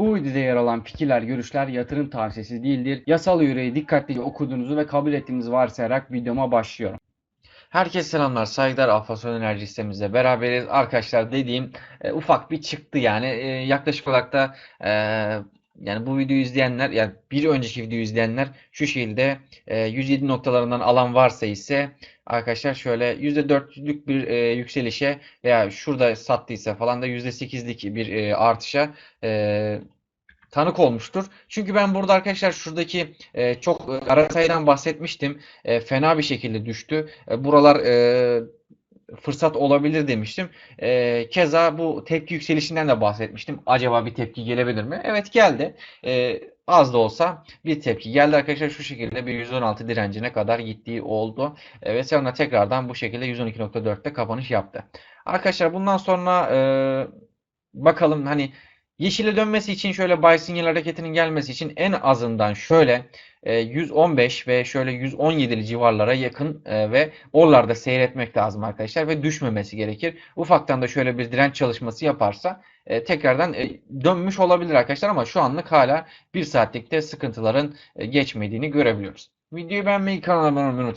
Bu videoda yer alan fikirler, görüşler yatırım tavsiyesi değildir. Yasal yüreği dikkatlice okuduğunuzu ve kabul ettiğinizi varsayarak videoma başlıyorum. Herkese selamlar, saygılar. Alfa Son Enerji sistemimizle beraberiz. Arkadaşlar dediğim e, ufak bir çıktı yani. E, yaklaşık olarak da e, yani bu videoyu izleyenler, yani bir önceki videoyu izleyenler şu şekilde e, 107 noktalarından alan varsa ise arkadaşlar şöyle %4'lük bir e, yükselişe veya şurada sattıysa falan da %8'lik bir e, artışa e, tanık olmuştur. Çünkü ben burada arkadaşlar şuradaki e, çok e, ara sayıdan bahsetmiştim. E, fena bir şekilde düştü. E, buralar e, fırsat olabilir demiştim. E, keza bu tepki yükselişinden de bahsetmiştim. Acaba bir tepki gelebilir mi? Evet geldi. E, az da olsa bir tepki geldi arkadaşlar. Şu şekilde bir 116 direncine kadar gittiği oldu. E, ve sonra tekrardan bu şekilde 112.4'te kapanış yaptı. Arkadaşlar bundan sonra e, bakalım hani Yeşile dönmesi için şöyle buy sinyal hareketinin gelmesi için en azından şöyle e, 115 ve şöyle 117'li civarlara yakın e, ve oralarda seyretmek lazım arkadaşlar ve düşmemesi gerekir. Ufaktan da şöyle bir direnç çalışması yaparsa e, tekrardan e, dönmüş olabilir arkadaşlar ama şu anlık hala 1 saatlikte sıkıntıların e, geçmediğini görebiliyoruz. Videoyu beğenmeyi, kanalıma abone olmayı unutmayın.